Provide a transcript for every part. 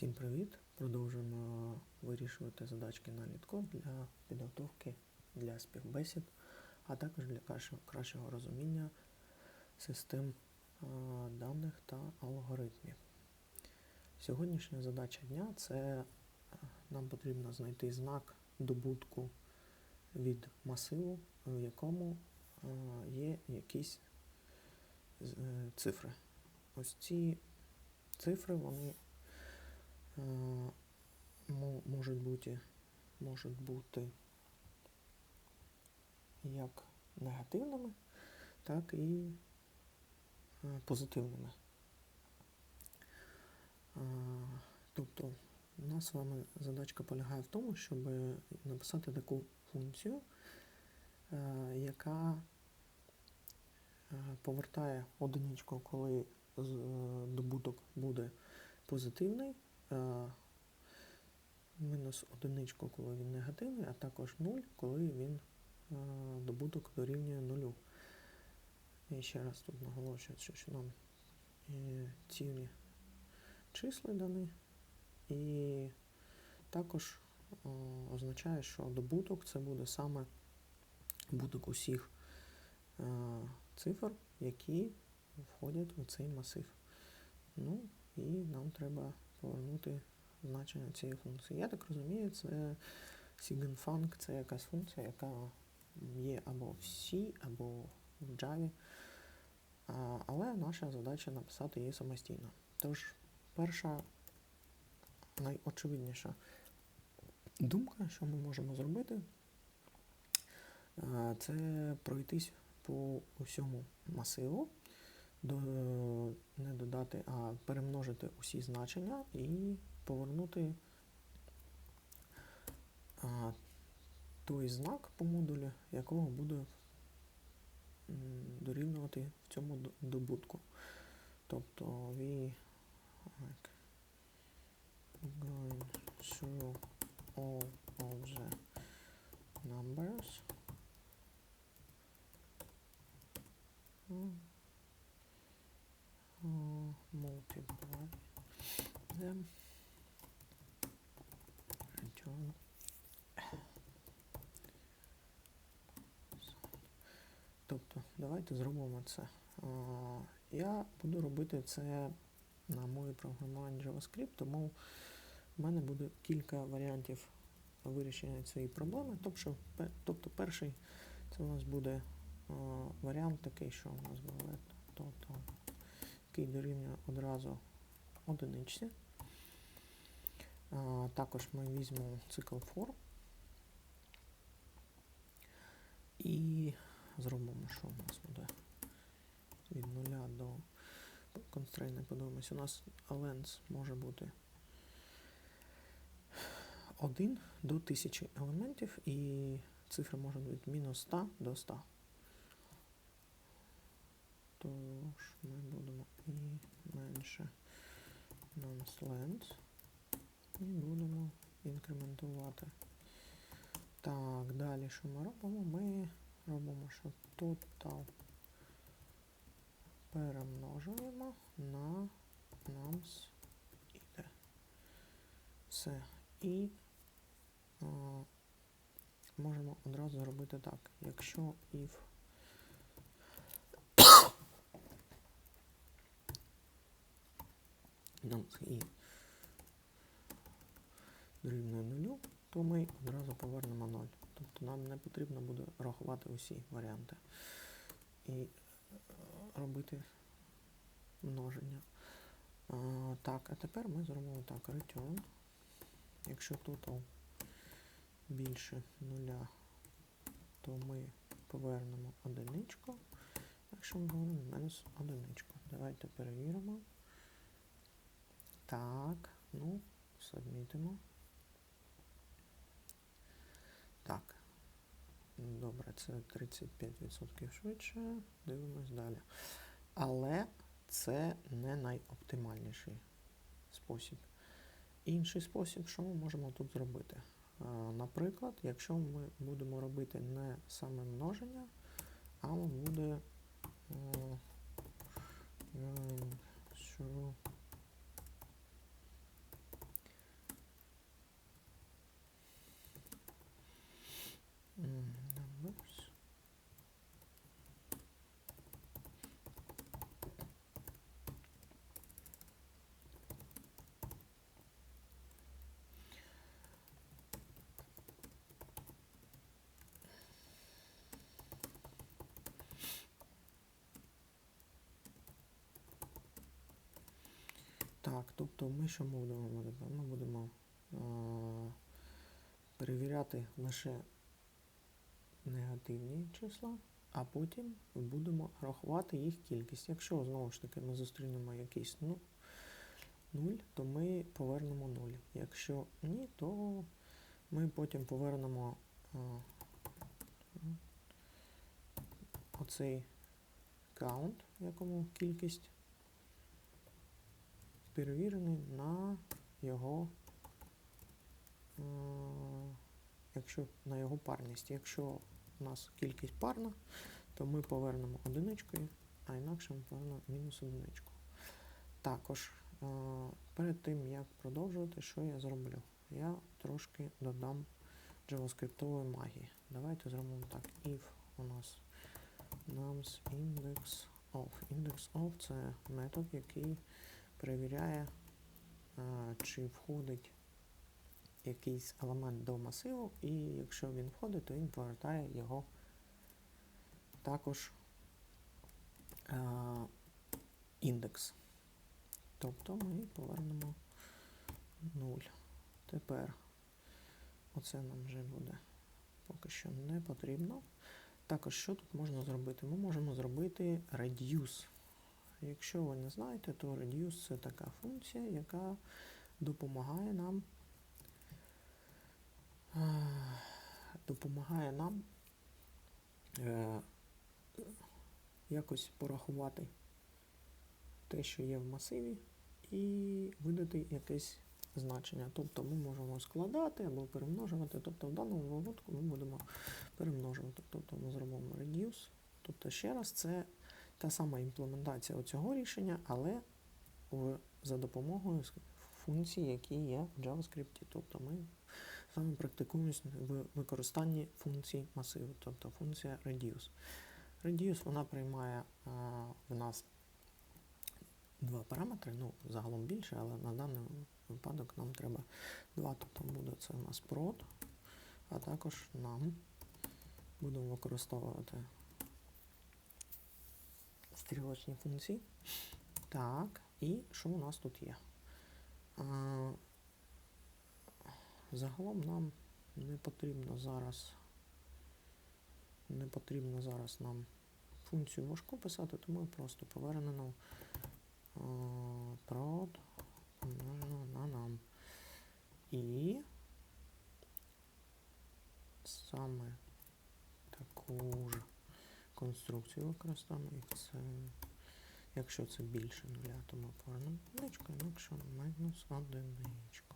Всім привіт! Продовжуємо вирішувати задачки на літкод для підготовки для співбесід, а також для кращого, розуміння систем даних та алгоритмів. Сьогоднішня задача дня це нам потрібно знайти знак добутку від масиву, в якому є якісь е, цифри. Ось ці цифри вони можуть бути, можуть бути як негативними, так і позитивними. Тобто, у нас з вами задачка полягає в тому, щоб написати таку функцію, яка повертає одиничку, коли е, добуток буде позитивний, мінус одиничку, коли він негативний, а також 0, коли він е, добуток дорівнює нулю. І ще раз тут наголошую, що, нам е, цілі числа дані, і також е, означає, що добуток це буде саме добуток усіх е, цифр, які входять у цей масив. Ну, і нам треба повернути значення цієї функції. Я так розумію, це SIGINFUNC, це якась функція, яка є або в C, або в Java. Але наша задача написати її самостійно. Тож, перша найочевидніша думка, що ми можемо зробити, це пройтись по усьому масиву, до, не додати, а перемножити усі значення і повернути а, той знак по модулю, якого буде дорівнювати в цьому добутку. Тобто we going through all of the numbers. Multiply them return Тобто, давайте зробимо це. Я буду робити це на мові програмування JavaScript, тому в мене буде кілька варіантів вирішення цієї проблеми. Тобто, тобто перший це у нас буде варіант такий, що у нас буде тобто, який дорівнює одразу одиничці. Також ми візьмемо цикл for і зробимо, що у нас буде від нуля до констрейни подивимось. У нас length може бути 1 до 1000 елементів, і цифри можуть від мінус 100 до 100. Тож ми будемо менше nonce і будемо інкрементувати. Так, далі що ми робимо? Ми робимо, що total перемножуємо на nums іде. Все. І а, можемо одразу зробити так. Якщо if nums і дорівнює то ми одразу повернемо 0. Тобто нам не потрібно буде рахувати усі варіанти і е, робити множення. Так, а тепер ми зробимо так, return. Якщо total більше нуля, то ми повернемо одиничку. Якщо ми говоримо мінус одиничку. Давайте перевіримо. Так, ну, сабмітимо. Так. Добре, це 35% швидше. Дивимось далі. Але це не найоптимальніший спосіб. Інший спосіб, що ми можемо тут зробити? Наприклад, якщо ми будемо робити не саме множення, а буде е, numbers. Так, тобто ми що ми будемо робити? Ми будемо а, перевіряти лише негативні числа, а потім будемо рахувати їх кількість. Якщо знову ж таки ми зустрінемо якийсь ну, 0, то ми повернемо 0. Якщо ні, то ми потім повернемо а, оцей count, якому кількість перевірений на його, е, якщо на його парність. Якщо у нас кількість парна, то ми повернемо одиничкою, а інакше ми повернемо мінус одиничку. Також е, перед тим, як продовжувати, що я зроблю? Я трошки додам JavaScript магії. Давайте зробимо так. If у нас nums index of. Index of це метод, який перевіряє, чи входить якийсь елемент до масиву, і якщо він входить, то він повертає його також а, індекс. Тобто ми повернемо 0. Тепер оце нам вже буде поки що не потрібно. Також, що тут можна зробити? Ми можемо зробити reduce. Якщо ви не знаєте, то reduce це така функція, яка допомагає нам допомагає нам е, якось порахувати те, що є в масиві, і видати якесь значення. Тобто ми можемо складати або перемножувати. Тобто в даному випадку ми будемо перемножувати. Тобто ми зробимо reduce. Тобто, ще раз, це та сама імплементація цього рішення, але в, за допомогою функцій, які є в JavaScript. Тобто ми з вами практикуємося в використанні функцій масиву, тобто функція reduce. Reduce вона приймає а, в нас два параметри, ну, загалом більше, але на даний випадок нам треба два. Тобто буде це у нас prod, а також нам будемо використовувати стрілочні функції. Так, і що у нас тут є? Загалом нам не потрібно зараз не потрібно зараз нам функцію важку писати, тому просто повернено prod помножено на нам. І саме таку ж конструкцію використаємо, як це, якщо це більше нуля, то ми повернемо одиничку, якщо мінус одиничку.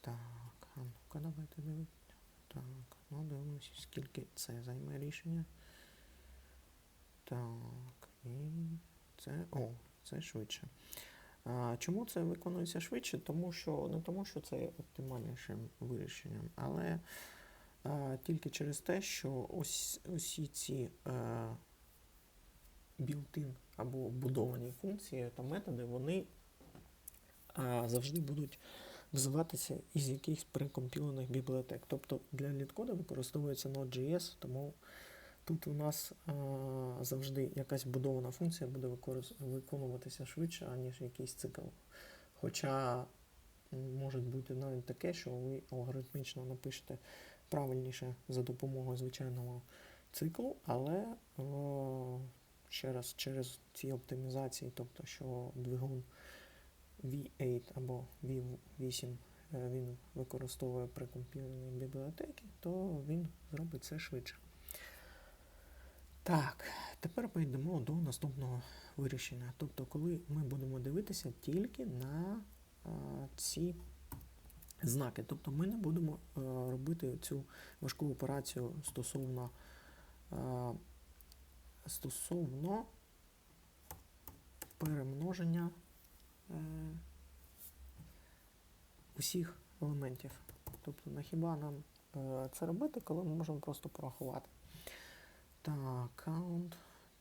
Так, а ну-ка давайте дивитися. Так, ну дивимося, скільки це займе рішення. Так, і це... О, це швидше. А, Чому це виконується швидше? Тому що не тому, що це є оптимальнішим вирішенням, але а, тільки через те, що ось усі ці білтин або вбудовані функції та методи, вони а, завжди будуть взиватися із якихось прикомпілених бібліотек. Тобто для літкода використовується Node.js, тому тут у нас а, завжди якась будована функція буде виконуватися швидше, аніж якийсь цикл. Хоча може бути навіть таке, що ви алгоритмічно напишете правильніше за допомогою звичайного циклу, але о, ще раз через ці оптимізації, тобто що двигун V8 або V8 е, він використовує прикомпілені бібліотеки, то він зробить це швидше. Так, тепер перейдемо до наступного вирішення. Тобто, коли ми будемо дивитися тільки на а, ці знаки. Тобто ми не будемо а, робити цю важку операцію стосовно а, стосовно перемноження усіх елементів. Тобто, на хіба нам а, це робити, коли ми можемо просто порахувати. Так, count,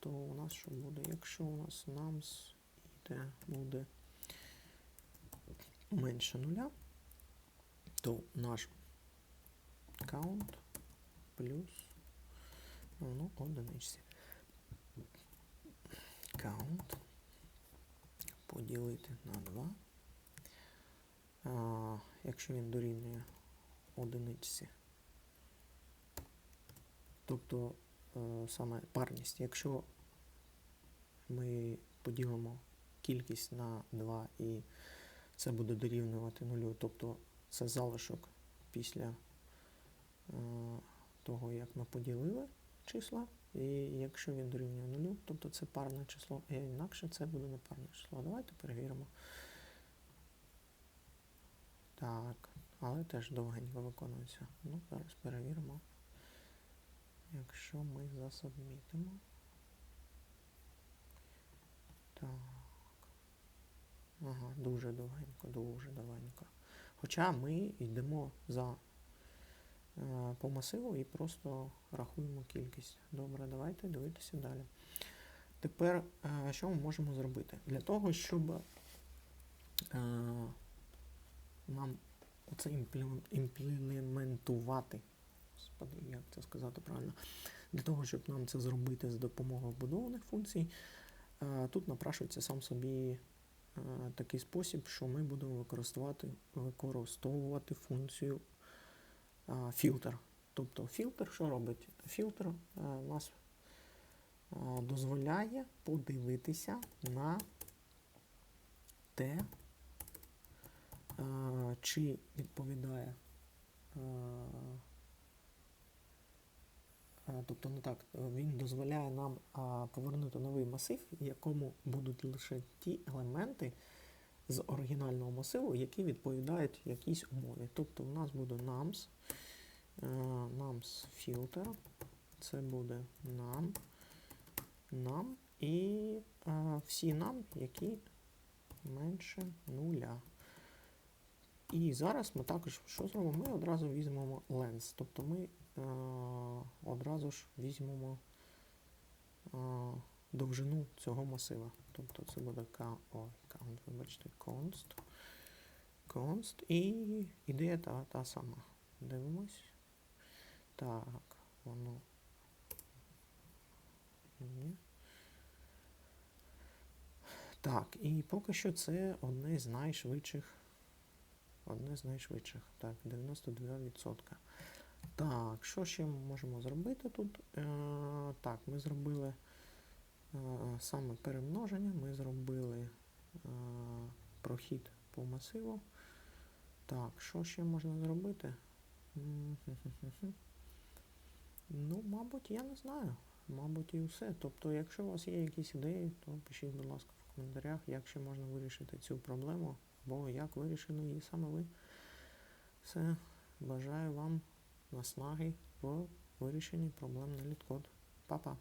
то у нас що буде? Якщо у нас nums іде, буде менше нуля, то наш count плюс ну, одиничці. Count поділити на 2. А, якщо він дорівнює одиниці. Тобто е, саме парність. Якщо ми поділимо кількість на 2 і це буде дорівнювати нулю, тобто це залишок після е, того, як ми поділили числа. І якщо він дорівнює нулю, тобто це парне число, і інакше це буде непарне число. Давайте перевіримо. Так, але теж довгенько виконується. Ну, зараз перевіримо. Якщо ми засубмітимо. Так. Ага, дуже довгенько, дуже довгенько. Хоча ми йдемо за по масиву і просто рахуємо кількість. Добре, давайте дивитися далі. Тепер, е, що ми можемо зробити? Для того, щоб е, нам оце імплементувати, як це сказати правильно, для того, щоб нам це зробити з допомогою вбудованих функцій, е, тут напрашується сам собі е, такий спосіб, що ми будемо використовувати, використовувати функцію е, фільтр. Тобто фільтр, що робить? Фільтр е, нас е, дозволяє подивитися на те, е, чи відповідає. Тобто не так, він дозволяє нам повернути новий масив, в якому будуть лише ті елементи з оригінального масиву, які відповідають якійсь умові. Тобто в нас буде nums, е, nums filter, це буде num, num і е, всі num, які менше нуля. І зараз ми також що зробимо? Ми одразу візьмемо lens. Тобто ми е, одразу ж візьмемо довжину цього масива. Тобто це буде count, ой, count, вибачте, const. Const. І ідея та, та сама. Дивимось. Так, воно. Ні. Так, і поки що це одне з найшвидших. Одне з найшвидших. Так, 92%. Так, що ще ми можемо зробити тут? Е, так, ми зробили саме перемноження, ми зробили е, прохід по масиву. Так, що ще можна зробити? Ну, мабуть, я не знаю. Мабуть, і все. Тобто, якщо у вас є якісь ідеї, то пишіть, будь ласка, в коментарях, як ще можна вирішити цю проблему, або як вирішили її саме ви. Все. Бажаю вам наснаги в вирішенні проблем на літкод. Па-па!